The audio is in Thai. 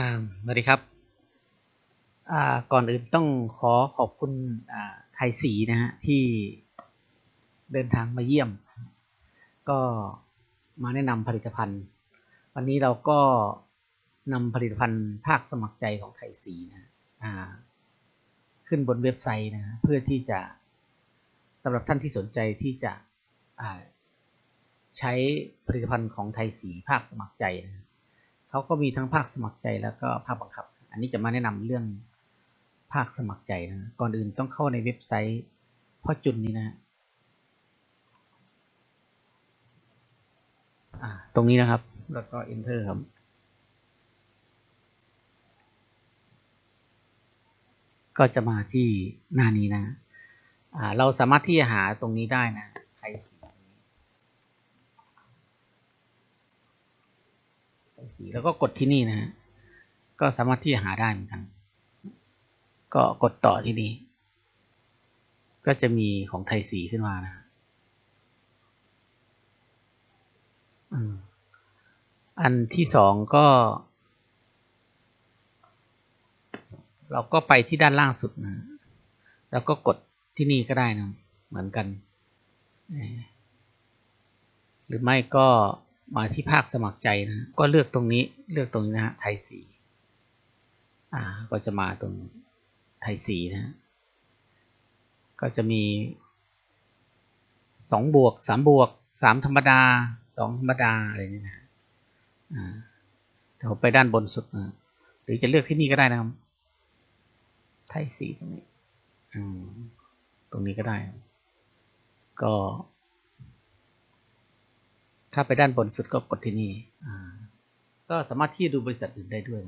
อ่าสวัสดีครับอ่าก่อนอื่นต้องขอขอบคุณอ่าไทยสีนะฮะที่เดินทางมาเยี่ยม ก็มาแนะนำผลิตภัณฑ์ วันนี้เราก็นำผลิตภัณฑ์ภาคสมัครใจของไทยสีนะอ่าขึ้นบนเว็บไซต์นะเพื่อที่จะสำหรับท่านที่สนใจที่จะใช้ผลิตภัณฑ์ของไทยสีภาคสมัครใจนะ เขาก็มีทั้งภาคสมัครใจแล้วก็ภาคบังคับ อันนี้จะมาแนะนำเรื่องภาคสมัครใจนะก่อนอื่นต้องเข้าในเว็บไซต์พ่อจุนนี้นะตรงนี้นะครับ แล้วก็ enter ครับก็จะมาที่หน้านี้นะ เราสามารถที่จะหาตรงนี้ได้นะไทยสีไทย สีแล้วก็กดที่นี่นะฮะก็สามารถที่จะหาได้เหมือนกัน ก็กดต่อที่นี่ ก็จะมีของไทยสีขึ้นมานะอันที่สองก็ เราก็ไปที่ด้านล่างสุดนะ แล้วก็กดที่นี่ก็ได้นะ เหมือนกัน หรือไม่ก็ มาที่ภาคสมัครใจนะก็เลือกตรงนี้เลือกตรงนี้นะฮะไทยสีอ่าก็จะมาตรงไทยสีนะก็จะมีสองบวกสามบวกสามธรรมดาสองธรรมดาอะไรนี่นะอ่าเดี๋ยวไปด้านบนสุดนะหรือจะเลือกที่นี่ก็ได้นะครับไทยสีตรงนี้อืมตรงนี้ก็ได้ ก็ ถ้าไปด้านบนสุดก็กดที่นี่ก็สามารถที่ดูบริษัทอื่นได้ด้วย